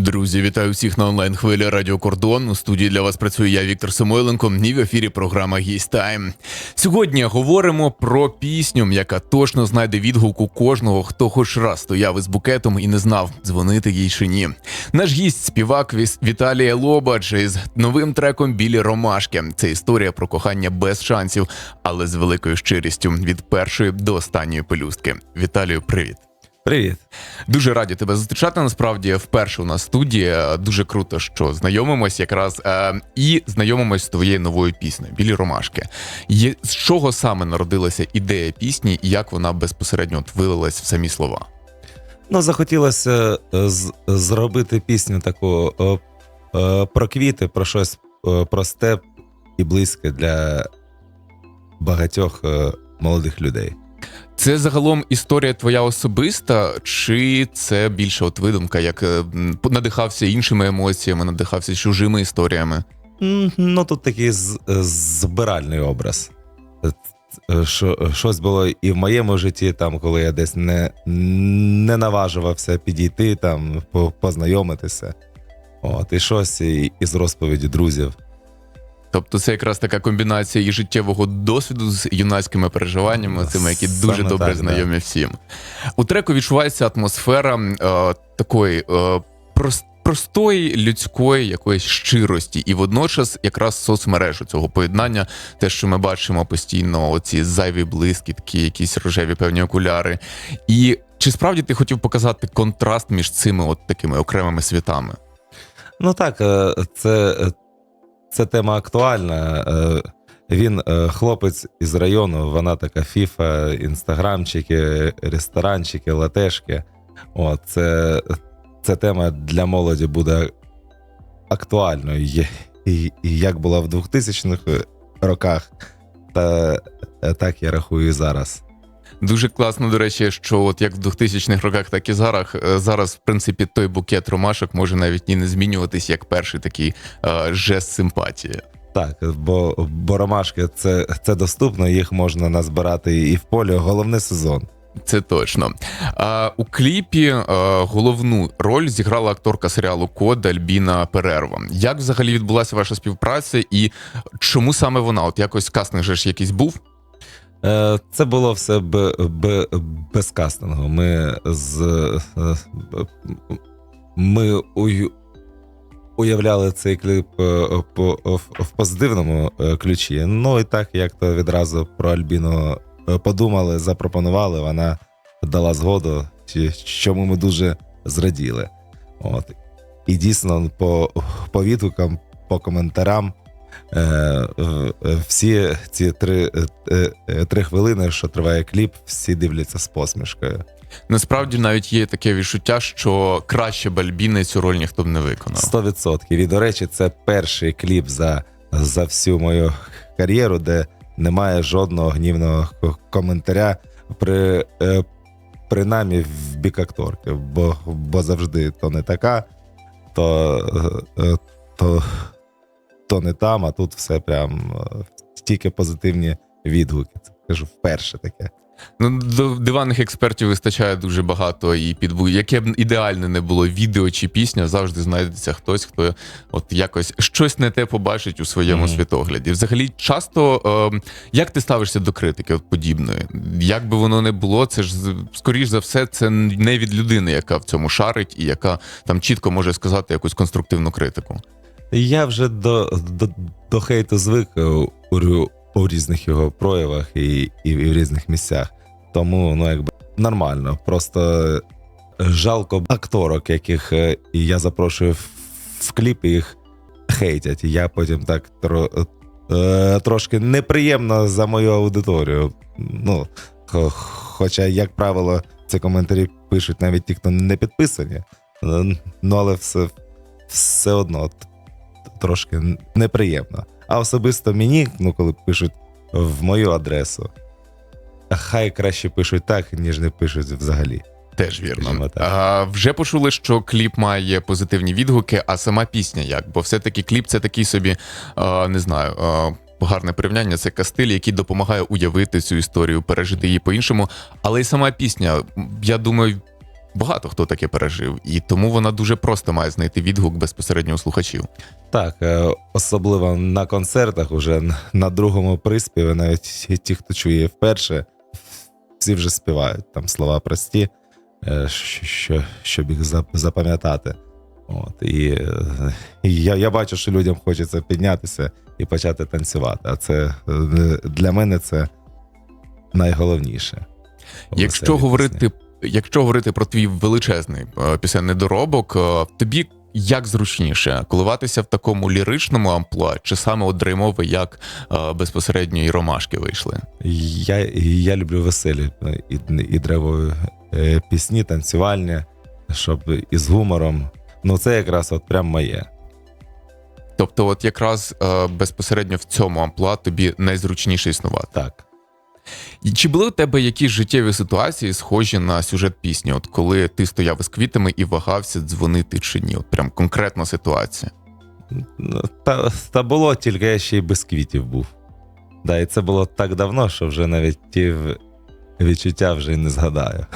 Друзі, вітаю всіх на онлайн хвилі Радіо Кордон. У студії для вас працюю я, Віктор Самойленко. І в ефірі програма «Гість Тайм». Сьогодні говоримо про пісню, яка точно знайде відгук у кожного, хто хоч раз стояв із букетом і не знав, дзвонити їй чи ні. Наш гість співак Віталія Лобач із новим треком Білі Ромашки. Це історія про кохання без шансів, але з великою щирістю від першої до останньої пелюстки. Віталію, привіт. Привіт. Дуже раді тебе зустрічати. Насправді, вперше у нас студії. Е, Дуже круто, що знайомимось якраз е, і знайомимось з твоєю новою піснею Білі ромашки. Є, з чого саме народилася ідея пісні, і як вона безпосередньо от вилилась в самі слова? Ну, захотілося е, з- зробити пісню таку е, про квіти, про щось е, просте і близьке для багатьох е, молодих людей. Це загалом історія твоя особиста, чи це більше от видумка, як е, надихався іншими емоціями, надихався чужими історіями? Ну, тут такий е, збиральний образ. Е, е, Що, щось було і в моєму житті, там, коли я десь не, не наважувався підійти, там, познайомитися. От, і щось із розповіді друзів. Тобто це якраз така комбінація і життєвого досвіду з юнацькими переживаннями, цими, які Саме дуже добре так, да. знайомі всім. У треку відчувається атмосфера е, такої е, прос- простої людської якоїсь щирості, і водночас якраз соцмереж у цього поєднання, те, що ми бачимо постійно, оці зайві блискітки, якісь рожеві певні окуляри. І чи справді ти хотів показати контраст між цими от такими окремими світами? Ну так, е, це, е, це тема актуальна. Е, Він е, хлопець із району, вона така фіфа, інстаграмчики, ресторанчики, латешки. От, це, це тема для молоді буде актуальною. Як була в 2000-х роках, та, е, так я рахую і зараз. Дуже класно, до речі, що от як в 2000-х роках, так і зараз. е, Зараз, в принципі, той букет ромашок може навіть і не змінюватись як перший такий е, жест симпатії. Так, бо, бо ромашки це, це доступно, їх можна назбирати і в полі. Головний сезон. Це точно. А, у кліпі е, головну роль зіграла акторка серіалу Код Альбіна Перерва. Як взагалі відбулася ваша співпраця, і чому саме вона? От якось кастинг же ж якийсь був? Е, Це було все б, б, без кастингу. Ми з е, ми уявляли цей кліп е, в, позитивному ключі. Ну і так, як то відразу про Альбіну подумали, запропонували, вона дала згоду, чому ми дуже зраділи. От. І дійсно, по, по відгукам, по коментарям. Е, е, всі ці три, е, е, три хвилини, що триває кліп, всі дивляться з посмішкою. Насправді навіть є таке відчуття, що краще б Альбіни цю роль ніхто б не виконав. 100%. І до речі, це перший кліп за, за всю мою кар'єру, де немає жодного гнівного коментаря, при, е, принаймні в бік акторки. Бо, бо завжди то не така, то, е, е, то, то не там, а тут все прям е, тільки позитивні відгуки. Це кажу вперше таке. Ну, до диванних експертів вистачає дуже багато, і під яке б ідеальне не було відео чи пісня, завжди знайдеться хтось, хто от якось щось не те побачить у своєму Мгм. світогляді. Взагалі, часто е, як ти ставишся до критики от подібної? Як би воно не було, це ж скоріш за все, це не від людини, яка в цьому шарить і яка там чітко може сказати якусь конструктивну критику. Я вже до, до, до хейту звик е, у, у різних його проявах і, і в різних місцях. Тому ну якби нормально. Просто жалко акторок, яких е, я запрошую в, кліп, їх хейтять. Я потім так тро, е, трошки неприємно за мою аудиторію. Ну, хоча, як правило, ці коментарі пишуть навіть ті, хто не підписані. Е, Ну, але все, все одно трошки неприємно. А особисто мені, ну коли пишуть в мою адресу, хай краще пишуть так, ніж не пишуть взагалі. Теж вірно. А, вже почули, що кліп має позитивні відгуки, а сама пісня як? Бо все-таки кліп це такий собі, а, не знаю. А, Гарне порівняння це кастиль, який допомагає уявити цю історію, пережити її по-іншому. Але й сама пісня, я думаю, багато хто таке пережив, і тому вона дуже просто має знайти відгук безпосередньо у слухачів. Так, е, особливо на концертах, уже на другому приспіві, навіть ті, хто чує вперше, всі вже співають там слова прості, е, що, що, щоб їх запам'ятати. От, і, е, і я, я бачу, що людям хочеться піднятися і почати танцювати. А це для мене це найголовніше. Якщо говорити, якщо говорити про твій величезний е, пісенний доробок, е, тобі як зручніше коливатися в такому ліричному амплуа, чи саме от дреймове, як е, безпосередньо і ромашки вийшли? Я, я люблю веселі і, і древові пісні, танцювальні, щоб із гумором. Ну, це якраз от прям моє. Тобто, от якраз безпосередньо в цьому амплуа тобі найзручніше існувати. Так. Чи були у тебе якісь життєві ситуації, схожі на сюжет пісні? От коли ти стояв із квітами і вагався дзвонити чи ні? От прям конкретна ситуація. Ну, Та, та було, тільки я ще й без квітів був. Да, і це було так давно, що вже навіть ті відчуття вже й не згадаю.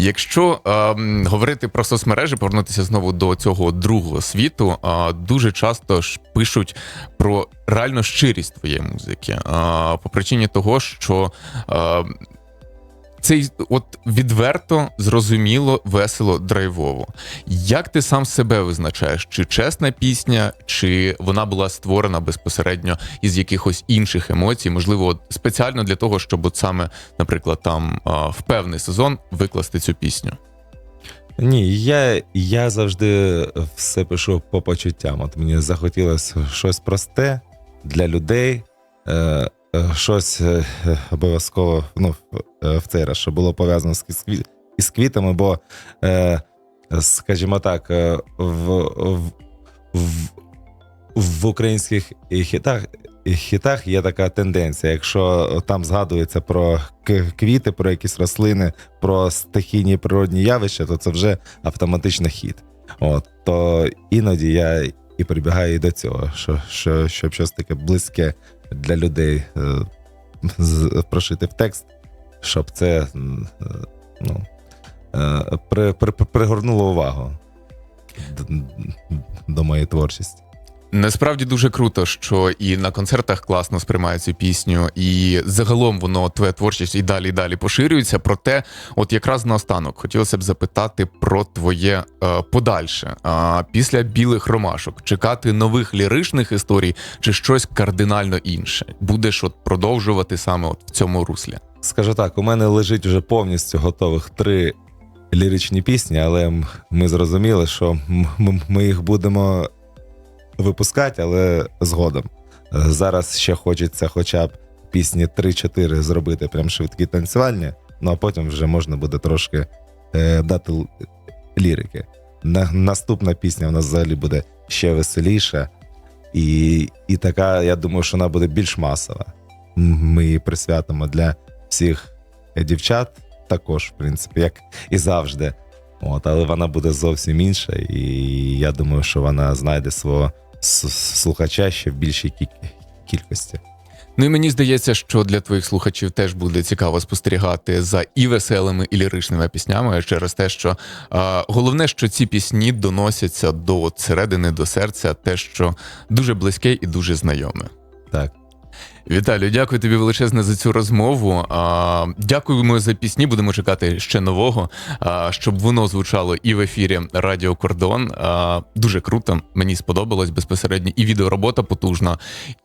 Якщо ем, говорити про соцмережі, повернутися знову до цього другого світу, е, дуже часто ж пишуть про реально щирість твоєї музики. Е, по причині того, що е, цей от відверто, зрозуміло, весело, драйвово. Як ти сам себе визначаєш? Чи чесна пісня, чи вона була створена безпосередньо із якихось інших емоцій? Можливо, от спеціально для того, щоб от саме, наприклад, там в певний сезон викласти цю пісню. Ні, я, я завжди все пишу по почуттям. От мені захотілося щось просте для людей, е, щось е, е, обов'язково ну, в- е, цей раз, що було пов'язано з, із квітами, бо, е, скажімо так, е, в, в, в, в українських хітах, хітах є така тенденція. Якщо там згадується про квіти, про якісь рослини, про стихійні природні явища, то це вже автоматично хід. От то іноді я і прибігає і до цього, що, що щоб щось таке близьке для людей е, прошити в текст, щоб це е, ну, е, при, при, пригорнуло увагу до, до моєї творчості. Насправді дуже круто, що і на концертах класно сприймають цю пісню, і загалом воно твоя творчість і далі і далі поширюється. Проте, от якраз наостанок хотілося б запитати про твоє е, подальше. А після білих ромашок чекати нових ліричних історій чи щось кардинально інше? Будеш от продовжувати саме от в цьому руслі? Скажу так, у мене лежить вже повністю готових три ліричні пісні, але ми зрозуміли, що ми їх будемо випускати, але згодом. Е, Зараз ще хочеться хоча б пісні 3-4 зробити прям швидкі танцювальні, ну а потім вже можна буде трошки е, дати лірики. На, наступна пісня у нас взагалі буде ще веселіша, і, і така, я думаю, що вона буде більш масова. Ми її присвятимо для всіх дівчат, також, в принципі, як і завжди. От, але вона буде зовсім інша, і я думаю, що вона знайде свого слухача ще в більшій кі- кількості. Ну і мені здається, що для твоїх слухачів теж буде цікаво спостерігати за і веселими, і ліричними піснями через те, що е, головне, що ці пісні доносяться до середини, до серця, те, що дуже близьке і дуже знайоме. Так. Віталію, дякую тобі величезне за цю розмову. Дякуємо за пісні. Будемо чекати ще нового, щоб воно звучало і в ефірі Радіо Кордон. Дуже круто. Мені сподобалось безпосередньо і відеоробота потужна,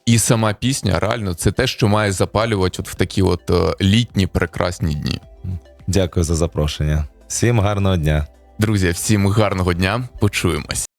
і сама пісня. Реально, це те, що має запалювати от в такі от е, літні прекрасні дні. Дякую за запрошення. Всім гарного дня. Друзі, всім гарного дня. Почуємось.